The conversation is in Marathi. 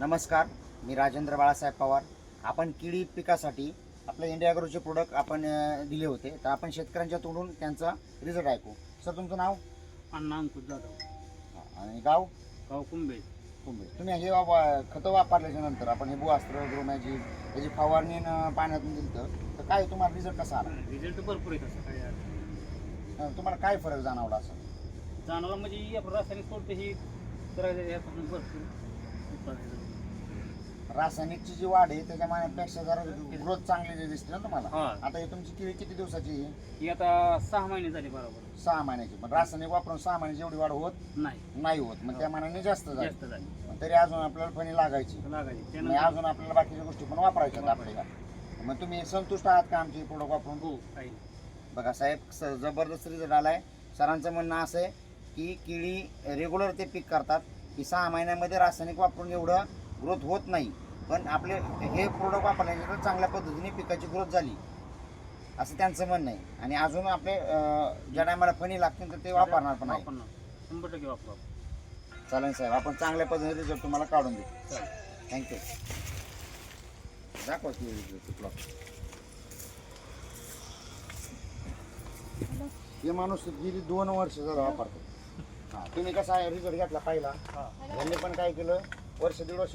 नमस्कार मी राजेंद्र बाळासाहेब पवार. आपण किडी पिकासाठी आपलं इंडिया अग्रोचे प्रोडक्ट आपण दिले होते. तर आपण शेतकऱ्यांच्या तोडून त्यांचा रिझल्ट ऐकू. सर तुमचं नाव? अण्णा अंकुश जाधव आणि गाव? गाव कुंभे कुंभे तुम्ही हे वा- खतं वापरल्याच्या नंतर आपण हे भूअस्त्र ग्रोमॅजिक याची फवारणी न पाण्यातून दिलं तर काय तुम्हाला रिझल्ट कसा आला? रिझल्ट भरपूर येत असं अडचण अं, तुम्हाला काय फरक जाणवला असं. जाणवलं म्हणजे आपण रासायनिक सोडते ही तर यापासून भरपूर उत्पादन येतं. रासायनिकची जी वाढ आहे त्याच्या मानापेक्षा जरा ग्रोथ चांगली जी दिसते ना तुम्हाला. हा. आता हे तुमची किडी किती दिवसाची आहे? ही आता सहा महिने झाले बरोबर. सहा महिन्याची. पण रासायनिक वापरून सहा महिन्याची एवढी वाढ होत नाही. नाही होत. मग त्या मानाने जास्त झाली. जास्त झाली. तरी अजून आपल्याला फणी लागायची. लागायची. त्यानंतर अजून आपल्याला बाकीच्या गोष्टी पण वापरायच्या आहेत आपल्याला. मग तुम्ही संतुष्ट आहात का आमची प्रोडक्ट वापरून? हो काही नाही. बघा साहेब स- जबरदस्त रिझल्ट आलाय. सरांचं म्हणणं असं आहे की किडी रेग्युलर ते पीक करतात. की सहा महिन्यामध्ये रासायनिक वापरून एवढं ग्रोथ होत नाही. पण आपले हे प्रोडक्ट वापरल्यानंतर चांगल्या पद्धतीने पिकाची ग्रोथ झाली. असं त्यांचं म्हणणं आहे. आणि अजून आपले ज्या टायमाला फणी लागतील तर ते वापरणार पण आहे शंभर टक्के वापरू. चालेल साहेब. आपण चांगल्या पद्धतीने रिझल्ट तुम्हाला काढून देऊ. थँक्यू दाखवा प्लॉट हे माणूस गेली दोन वर्ष झालं वापरतो हा तुम्ही कसा रिझल्ट घेतला पाहिला? यांनी पण काय केलं? वर्ष दीड वर्ष